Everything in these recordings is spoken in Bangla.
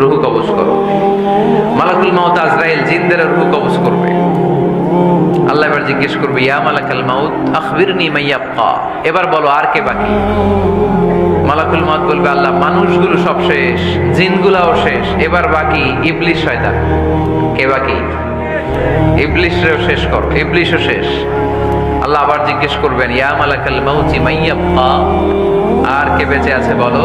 রুহু কবজ করো। মালাকুল মাউত আজরাইল জিনদের রুহু কবজ করবে। আল্লাহ এবার জিজ্ঞেস করবে, ইয়া মালাকাল মাউত, আখবিরনি মাইয়াপ্পা এবার বলো, আর কে বাকি? মালাকুল মাউত বলবে, আল্লাহ, মানুষগুলো সব শেষ, জিনগুলাও শেষ, এবার বাকি ইবলিশ শয়তান। কে বাকি? ইবলিশরেও শেষ করো ইবলিশও শেষ। আল্লাহ আবার জিজ্ঞেস করবেন, ইয়া মালাকাল মাউতি মাইয়াপ্পা আর কে বেঁচে আছে বলো?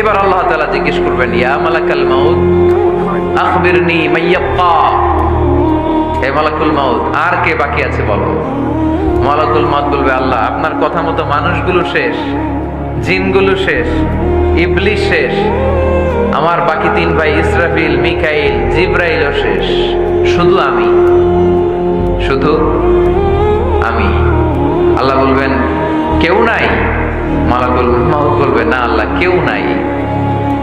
এবার আল্লাহ তালা জিজ্ঞেস করবেন, ইয়া মালাকাল মাউত, আখবিরনি মাইয়াক্কা হে মালাকুল মাউত, আর কে বাকি আছে বলো? মালাকুল মাউত বলবে, আল্লাহ, আপনার কথা মতো মানুষগুলো শেষ, জিনগুলো শেষ, ইবলিশ শেষ, আমার বাকি তিন ভাই ইসরাফিল, মিকাইল, জিব্রাইলও শেষ। শুধু আমি শুধু আমি। আল্লাহ বলবেন, কেউ নাই মালাকুল বলবে, না আল্লাহ, কেউ নাই।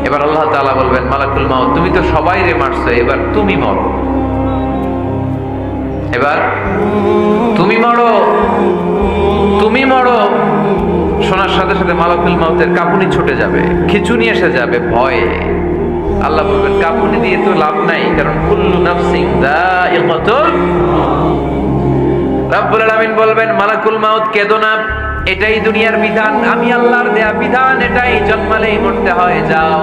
এবার আল্লাহ তাআলা বলবেন, মালাকুল তুমি তো সবাই রে মারছো, এবার তুমি মরো। এবার, তুমি মরো তুমি মরো। শোনার সাথে সাথে মালাকুল মাউতের কাপুনি ছুটে যাবে, খিচুনি এসে যাবে ভয়ে। আল্লাহ বলবেন, কাপুনি দিয়ে তো লাভ নাই, কারণ কুল্লু নাফসিং দাইকাতুল রাব্বুল আলামিন বলবেন, মালাকুল মাউত কেদো না। এটাই দুনিয়ার বিধান। আমি আল্লাহর দেয়া বিধান, এটাই জন্মালেই মরতে হয়, যাও।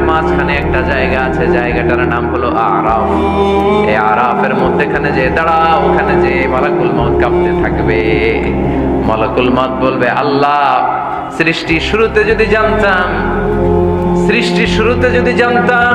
মাঝখানে একটা জায়গা আছে, জায়গাটার নাম হলো আরাফ। আরাফের মধ্যেখানে যে দাঁড়া ওখানে কাঁপতে থাকবে। বলবে, আল্লাহ শুরুতে যদি জানতাম সৃষ্টি শুরুতে যদি জানতাম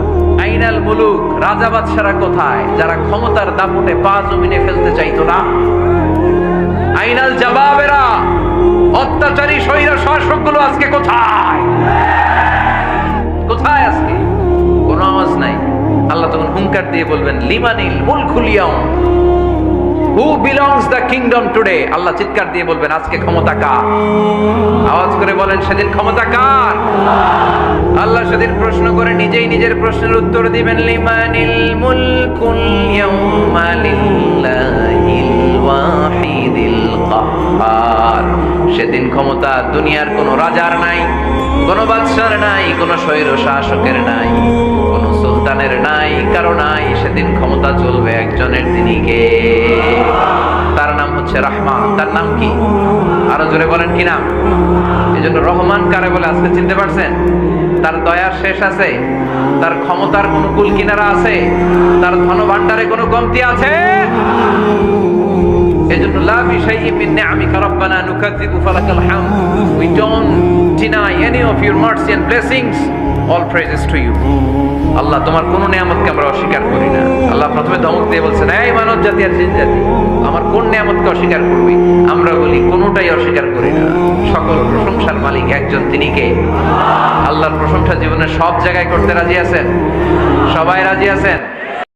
আইনাল মুলুক, রাজা বাদশারা কোথায়? যারা ক্ষমতার দাপটে পা জমিনে ফেলতে চাইতো না। আইনাল জবাবেরা, অত্যাচারী শরীরের শাসকগুলো আজকে কোথায়? কোথায় আজকে? কোনো আওয়াজ নাই। আল্লাহ তখন হুঙ্কার দিয়ে বলবেন, লিমানিল মুল খুলিয়াও who belongs the kingdom today আল্লাহ চিৎকার দিয়ে বলবেন, আজকে ক্ষমতা কার? আওয়াজ করে বলেন, সেদিন ক্ষমতা কার? আল্লাহ সেদিন প্রশ্ন করে নিজেই নিজের প্রশ্নের উত্তর দিবেন, লিমানিল মুলকুল ইয়াউমা লিল্লাহিল ওয়াহিদিল কাহ্হার সেদিন ক্ষমতা দুনিয়ার কোনো রাজার নাই, কোনো বাদশার নাই, কোনো স্বৈর শাসকের নাই, কোনো সুলতানের নাই, কারও নাই। সেদিন ক্ষমতা চলবে একজনের তিনি কে তার নাম হচ্ছে রহমান। তার নাম কি? আরও জোরে বলেন কি নাম? এই জন্য রহমান কারে বলে আজকে চিনতে পারছেন? তার দয়ার শেষ আছে। তার ক্ষমতার কোনো কুল কিনারা আছে। তার ধন ভান্ডারে কোনো কমতি আছে। এজন্য লা বিশাইইন মিন নি'আমিকা রাব্বানা নুকাযযিবু we don't deny any of your mercy blessings all praises to you আল্লাহ, তোমার কোন নিয়ামতকে আমরা অস্বীকার করি না। আল্লাহ প্রথমে দমক দিয়ে বলছেন, এই মানব জাতি আর জিন জাতি, আমার কোন নিয়ামতকে অস্বীকার করবি? আমরা বলি, কোনোটাই অস্বীকার করি না। সকল প্রশংসার মালিক একজন তিনি কে? আল্লাহর প্রশংসা জীবনের সব জায়গায় করতে রাজি আছেন? সবাই রাজি আছেন?